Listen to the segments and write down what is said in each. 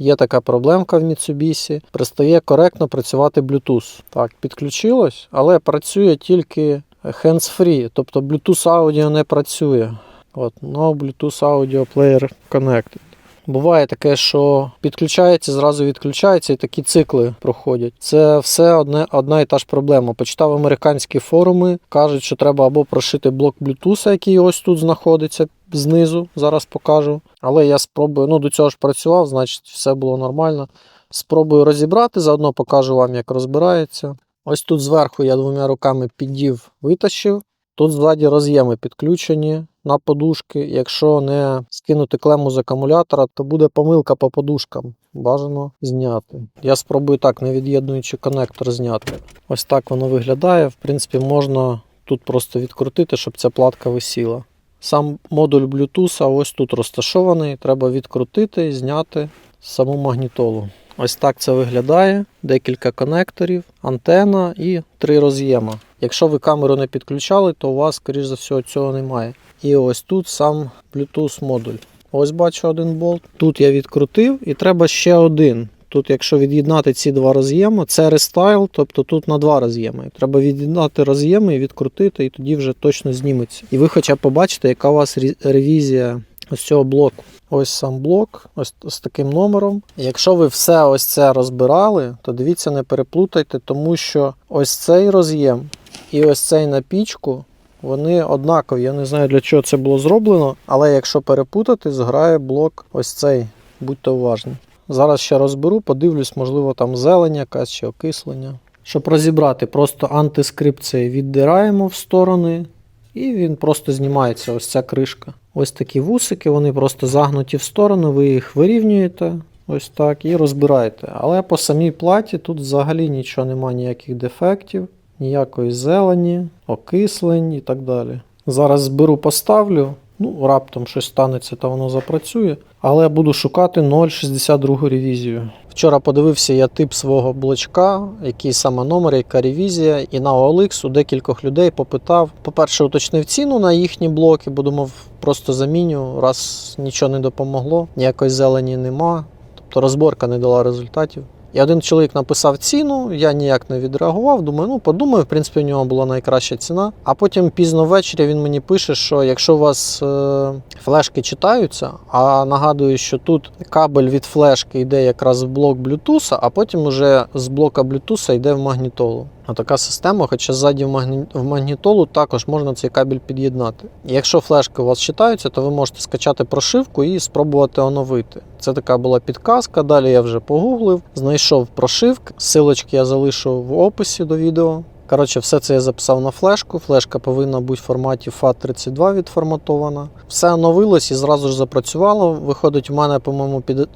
є така проблемка в Mitsubishi, перестає коректно працювати Bluetooth. Так, підключилось, але працює тільки hands-free, тобто Bluetooth аудіо не працює. От, no Bluetooth Audio Player Connected. Буває таке, що підключається, зразу відключається, і такі цикли проходять. Це все одне, одна і та ж проблема. Почитав американські форуми, кажуть, що треба або прошити блок Bluetooth, який ось тут знаходиться знизу, зараз покажу. Але я спробую, ну до цього ж працював, значить все було нормально. Спробую розібрати, заодно покажу вам, як розбирається. Ось тут зверху я двома руками піддів, витащив. Тут ззаді роз'єми підключені на подушки. Якщо не скинути клему з акумулятора, то буде помилка по подушкам. Бажано зняти. Я спробую так, не від'єднуючи конектор, зняти. Ось так воно виглядає. В принципі, можна тут просто відкрутити, щоб ця платка висіла. Сам модуль Bluetooth ось тут розташований. Треба відкрутити, і зняти саму магнітолу. Ось так це виглядає. Декілька конекторів, антена і три роз'єма. Якщо ви камеру не підключали, то у вас, скоріш за все, цього немає. І ось тут сам Bluetooth модуль. Ось бачу один болт. Тут я відкрутив і треба ще один. Тут, якщо від'єднати ці два роз'єми, це рестайл, тобто тут на два роз'єми. Треба від'єднати роз'єми і відкрутити, і тоді вже точно зніметься. І ви хоча б побачите, яка у вас ревізія ось цього блоку. Ось сам блок, ось з таким номером. Якщо ви все ось це розбирали, то дивіться, не переплутайте, тому що ось цей роз'єм і ось цей на пічку, вони однакові. Я не знаю для чого це було зроблено, але якщо перепутати, зграє блок ось цей. Будьте уважні. Зараз ще розберу, подивлюсь, можливо, там зелень якась чи окислення. Щоб розібрати, просто антискрипт цей віддираємо в сторони, і він просто знімається, ось ця кришка. Ось такі вусики, вони просто загнуті в сторону, ви їх вирівнюєте. Ось так і розбираєте. Але по самій платі тут взагалі нічого немає, ніяких дефектів, ніякої зелені, окислень і так далі. Зараз зберу, поставлю. Ну, раптом щось станеться, та воно запрацює. Але буду шукати 0,62 ревізію. Вчора подивився я тип свого блочка, який саме номер, яка ревізія, і на OLX у декількох людей попитав. По-перше, уточнив ціну на їхні блоки, бо думав, просто заміню, раз нічого не допомогло, ніякої зелені нема. Тобто розборка не дала результатів. І один чоловік написав ціну, я ніяк не відреагував. Думаю, ну подумаю, в принципі, у нього була найкраща ціна. А потім пізно ввечері він мені пише, що якщо у вас е, флешки читаються, а нагадую, що тут кабель від флешки йде якраз в блок Bluetooth, а потім уже з блока Bluetooth йде в магнітолу. Така система, хоча ззаді в, магнітолу також можна цей кабель під'єднати. Якщо флешки у вас читаються, то ви можете скачати прошивку і спробувати оновити. Це така була підказка. Далі я вже погуглив, знайшов прошивки. Силочки я залишу в описі до відео. Коротше, все це я записав на флешку. Флешка повинна бути в форматі FAT32 відформатована. Все оновилось і зразу ж запрацювало. Виходить, у мене, по-моєму, під, е,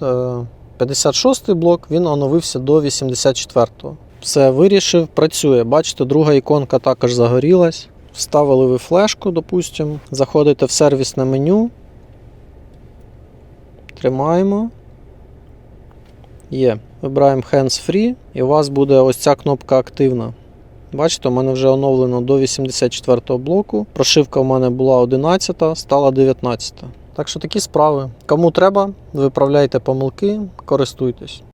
56-й блок, він оновився до 84-го. Все вирішив, працює. Бачите, друга іконка також загорілась. Вставили ви флешку, допустимо. Заходите в сервісне меню. Тримаємо. Є. Вибираємо Hands Free, і у вас буде ось ця кнопка активна. Бачите, у мене вже оновлено до 84 блоку. Прошивка у мене була 11, стала 19. Так що такі справи. Кому треба, виправляйте помилки, користуйтесь.